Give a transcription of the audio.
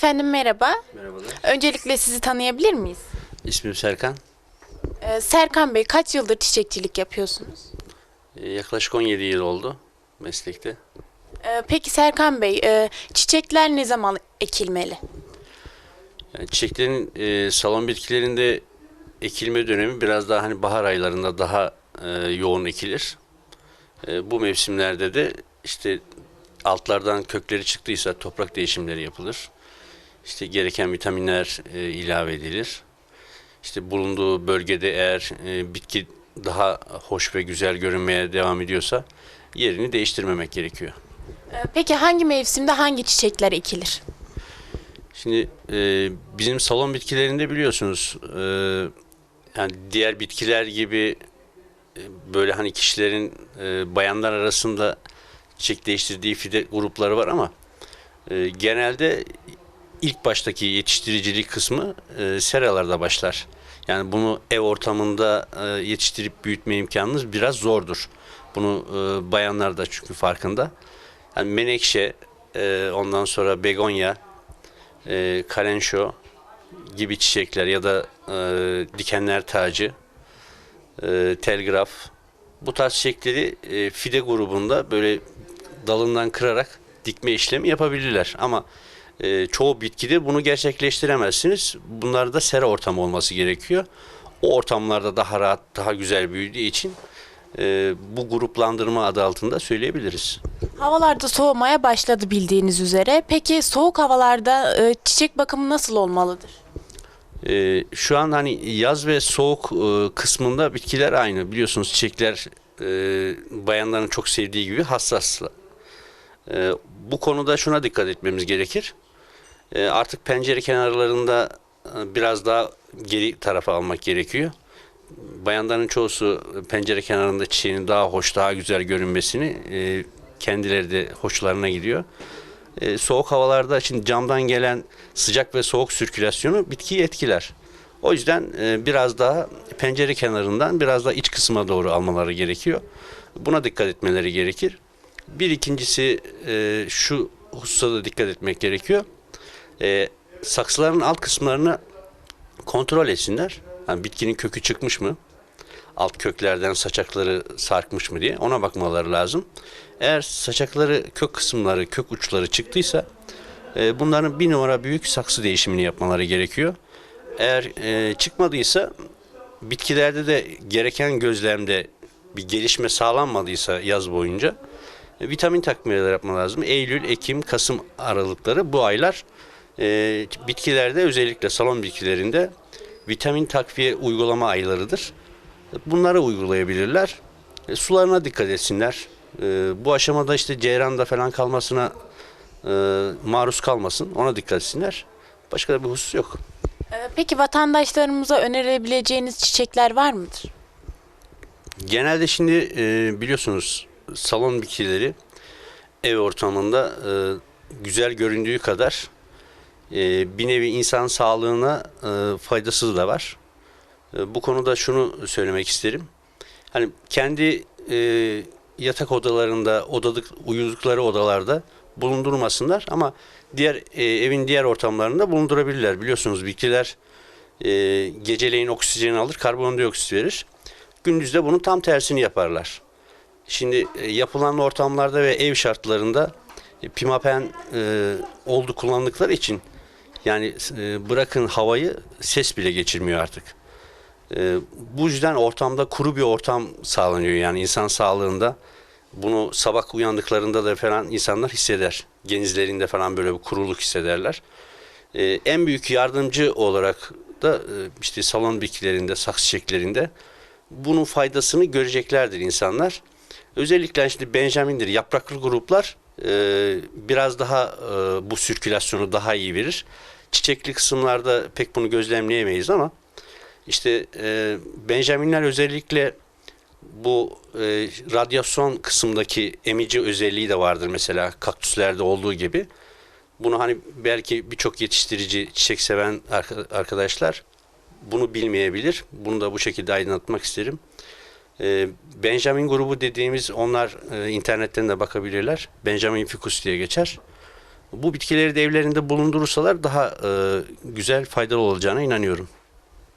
Efendim merhaba. Merhabalar. Öncelikle sizi tanıyabilir miyiz? İsmim Serkan. Ee, Serkan Bey kaç yıldır çiçekçilik yapıyorsunuz? Ee, Yaklaşık 17 yıl oldu meslekte. Ee, peki Serkan Bey, e, çiçekler ne zaman ekilmeli? Yani çiçeklerin e, salon bitkilerinde ekilme dönemi biraz daha hani bahar aylarında daha e, yoğun ekilir. E, bu mevsimlerde de işte altlardan kökleri çıktıysa toprak değişimleri yapılır. İşte gereken vitaminler e, ilave edilir. İşte bulunduğu bölgede eğer e, bitki daha hoş ve güzel görünmeye devam ediyorsa yerini değiştirmemek gerekiyor. Ee, peki hangi mevsimde hangi çiçekler ekilir? Şimdi e, bizim salon bitkilerinde biliyorsunuz e, yani diğer bitkiler gibi e, böyle hani kişilerin e, bayanlar arasında çiçek değiştirdiği fide grupları var ama e, genelde ilk baştaki yetiştiricilik kısmı e, seralarda başlar. Yani bunu ev ortamında e, yetiştirip büyütme imkanınız biraz zordur. Bunu e, bayanlar da çünkü farkında. Yani menekşe, e, ondan sonra begonya, e, kalenşo gibi çiçekler ya da e, dikenler tacı, e, telgraf bu tarz çiçekleri e, fide grubunda böyle dalından kırarak dikme işlemi yapabilirler. Ama e, çoğu bitkide bunu gerçekleştiremezsiniz. Bunlarda sera ortamı olması gerekiyor. O ortamlarda daha rahat, daha güzel büyüdüğü için e, bu gruplandırma adı altında söyleyebiliriz. Havalarda soğumaya başladı bildiğiniz üzere. Peki soğuk havalarda e, çiçek bakımı nasıl olmalıdır? Ee, şu an hani yaz ve soğuk e, kısmında bitkiler aynı. Biliyorsunuz çiçekler e, bayanların çok sevdiği gibi hassas. E, bu konuda şuna dikkat etmemiz gerekir. E, artık pencere kenarlarında e, biraz daha geri tarafa almak gerekiyor. Bayanların çoğusu pencere kenarında çiçeğinin daha hoş, daha güzel görünmesini e, kendileri de hoşlarına gidiyor. E, soğuk havalarda şimdi camdan gelen sıcak ve soğuk sirkülasyonu bitkiyi etkiler. O yüzden e, biraz daha pencere kenarından biraz daha iç kısma doğru almaları gerekiyor. Buna dikkat etmeleri gerekir. Bir ikincisi e, şu hususa da dikkat etmek gerekiyor. E, saksıların alt kısımlarını kontrol etsinler. Yani bitkinin kökü çıkmış mı? alt köklerden saçakları sarkmış mı diye ona bakmaları lazım. Eğer saçakları kök kısımları, kök uçları çıktıysa e, bunların bir numara büyük saksı değişimini yapmaları gerekiyor. Eğer e, çıkmadıysa bitkilerde de gereken gözlemde bir gelişme sağlanmadıysa yaz boyunca e, vitamin takviyeleri yapma lazım. Eylül, Ekim, Kasım aralıkları bu aylar e, bitkilerde özellikle salon bitkilerinde vitamin takviye uygulama aylarıdır. Bunları uygulayabilirler. E, sularına dikkat etsinler. E, bu aşamada işte ceyranda falan kalmasına e, maruz kalmasın. Ona dikkat etsinler. Başka da bir husus yok. Ee, peki vatandaşlarımıza önerebileceğiniz çiçekler var mıdır? Genelde şimdi e, biliyorsunuz salon bitkileri ev ortamında e, güzel göründüğü kadar e, bir nevi insan sağlığına e, faydası da var. E, bu konuda şunu söylemek isterim. Hani kendi e, yatak odalarında, odadık, uyudukları odalarda bulundurmasınlar ama diğer e, evin diğer ortamlarında bulundurabilirler. Biliyorsunuz bitkiler e, geceleyin oksijen alır, karbondioksit verir. Gündüz de bunun tam tersini yaparlar. Şimdi e, yapılan ortamlarda ve ev şartlarında e, pimapen e, oldu kullandıkları için yani e, bırakın havayı ses bile geçirmiyor artık. E, bu yüzden ortamda kuru bir ortam sağlanıyor yani insan sağlığında. Bunu sabah uyandıklarında da falan insanlar hisseder. Genizlerinde falan böyle bir kuruluk hissederler. E, en büyük yardımcı olarak da e, işte salon bitkilerinde, saksı çiçeklerinde bunun faydasını göreceklerdir insanlar. Özellikle işte Benjamin'dir, yapraklı gruplar e, biraz daha e, bu sirkülasyonu daha iyi verir. Çiçekli kısımlarda pek bunu gözlemleyemeyiz ama işte e, Benjaminler özellikle bu e, radyasyon kısımdaki emici özelliği de vardır mesela kaktüslerde olduğu gibi. Bunu hani belki birçok yetiştirici, çiçek seven arka- arkadaşlar bunu bilmeyebilir. Bunu da bu şekilde aydınlatmak isterim. E, Benjamin grubu dediğimiz onlar e, internetten de bakabilirler. Benjamin ficus diye geçer. Bu bitkileri de evlerinde bulundurursalar daha e, güzel, faydalı olacağına inanıyorum.